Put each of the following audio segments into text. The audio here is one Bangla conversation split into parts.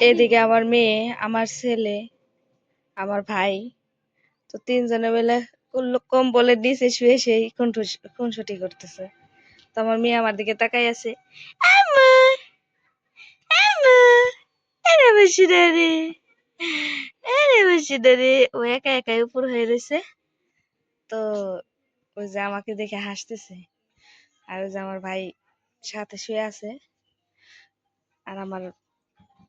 এদিকে আমার মেয়ে, আমার ছেলে, আমার ভাই, তো তিনজনে মিলে কুল্লু- কম্বলের নিচে শুয়ে সেই খুনসুটি করতেছে। তো আমার মেয়ে আমার দিকে তাকাই আছে। ও একা একাই উপর হয়ে রয়েছে। তো ওই যে আমাকে দেখে হাসতেছে। আর ওই যে আমার ভাই সাথে শুয়ে আছে। আর আমার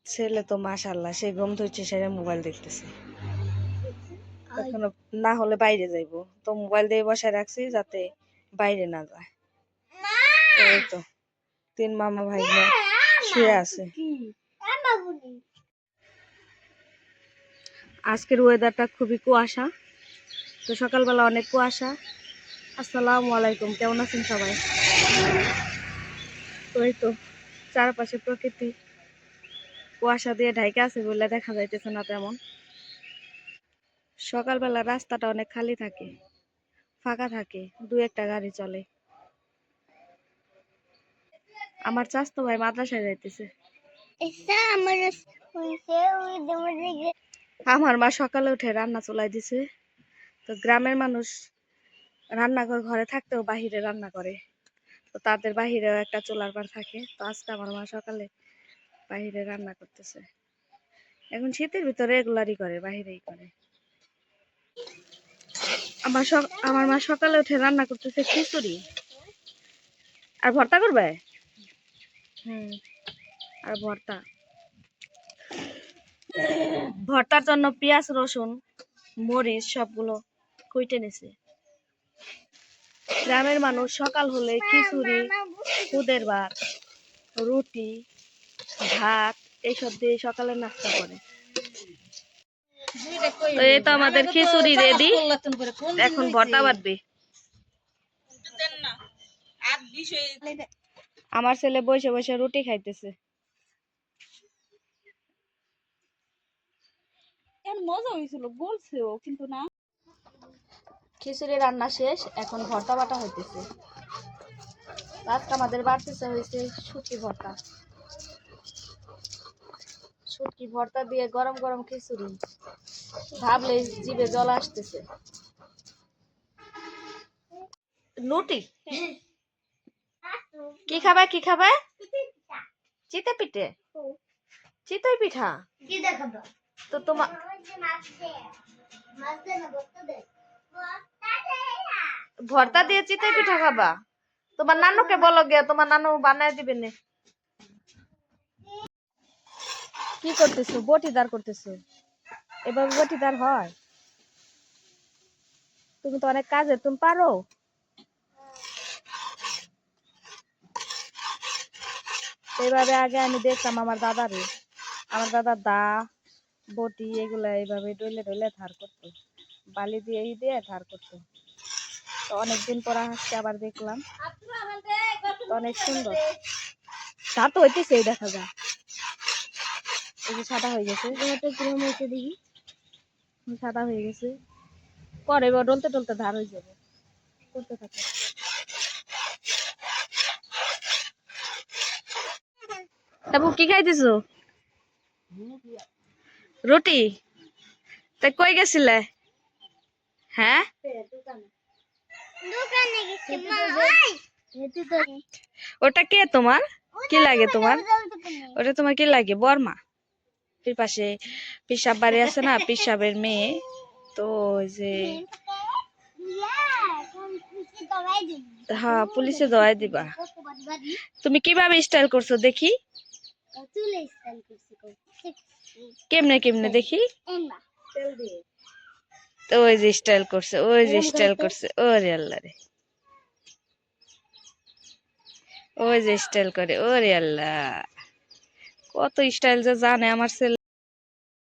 ছেলে তো মাশাল্লাহ সে ঘুম ধরছে সে মোবাইল দেখতেছে। এখনও না হলে বাইরে যাইবো। তো মোবাইল দিয়ে বসায় রাখছি যাতে বাইরে না যায়। এই তো তিন মামা ভাই শুয়ে আছে। আজকের ওয়েদারটা খুবই কুয়াশা। তো সকালবেলা অনেক কুয়াশা। আসসালামু আলাইকুম কেমন আছেন সবাই? ওই তো চারপাশে প্রকৃতি। কুয়াশা দিয়ে ঢাইকা আছে বলে দেখা যাইতেছে না তেমন। সকালবেলা রাস্তাটা অনেক খালি থাকে ফাঁকা থাকে দু একটা গাড়ি চলে। আমার চাস্তো ভাই মাদ্রাসায় যাইতেছে। আমার মা সকালে উঠে রান্না চলাই দিছে। তো গ্রামের মানুষ রান্নাঘর ঘরে থাকতেও বাহিরে রান্না করে। তো তাদের বাহিরেও একটা চুলার পার থাকে। তো আজকে আমার মা সকালে বাহিরে রান্না করতেছে। এখন শীতের ভিতরে এগুলারই করে বাহিরেই করে। আমার আমার মা সকালে উঠে রান্না করতেছে খিচুড়ি। আর ভর্তা করবে? হুম, আর ভর্তা। ভর্তার জন্য পেঁয়াজ, রসুন, মরিচ সবগুলো কুইটে নিছে। গ্রামের মানুষ সকাল হলে খিচুড়ি খুদের ভাত, রুটি ভাত এইসব দিয়ে সকালে নাস্তা করে। তো এই তো আমাদের খিচুড়ি রেডি এখন ভর্তা বাটবে। আমার ছেলে বসে বসে রুটি খাইতেছে। মজা হয়েছিল বলছে ও কিন্তু না। খিচুড়ি রান্না শেষ এখন ভর্তা বাটা হইতেছে। আজকে আমাদের বাড়তেছে হয়েছে শুটকি ভর্তা। শুটকি, ভর্তা দিয়ে গরম গরম খিচুড়ি। ভাবলে জিভে জল আসতেছে। লুটি? কি খাবে কি খাবে? চিতে পিঠে? চিতই পিঠা? তো তোমার ভর্তা দিয়ে চিতই পিঠা খাবা? তোমার নানুকে বলো গিয়া, তোমার নানু বানায় দিবে নে। কি করতেছো? বটিদার করতেছো। এভাবে বটিদার হয়। তুমি তো অনেক কাজে তুমি পারো? এইভাবে আগে আমি দেখতাম আমার দাদারে। আমার দাদা দা, বটি এগুলা এইভাবে ডলে ডলে ধার করতো। বালি দিয়ে ই দিয়ে ধার করতো। তো অনেকদিন পর আজকে আবার দেখলাম। অনেক সুন্দর। তা তো হইতেছে এই দেখা যায় এই যে সাদা হয়ে গেছে। দেখি সাদা হয়ে গেছে। পরে এবার ডলতে ডলতে ধার হয়ে যাবে। করতে থাকে। কি খাইতেছো? রুটি? তা কই গেছিলে? হ্যাঁ? ওটা কে তোমার? কি লাগে তোমার? ওটা তোমার কি লাগে? বর্মা। এর পাশে পিসাব বাড়ি আছে না পিসাবের মেয়ে। তো যে হ্যাঁ পুলিশে দোয়াই দিবা। তুমি কীভাবে স্টাইল করছ দেখি? কেমনে কেমনে দেখি? তো ওই যে স্টাইল করছে, ওই যে স্টাইল করছে, ওরে আল্লাহ রে। ওই যে স্টাইল করে, ওরে আল্লাহ। কত স্টাইল যে জানে আমার ছেলে।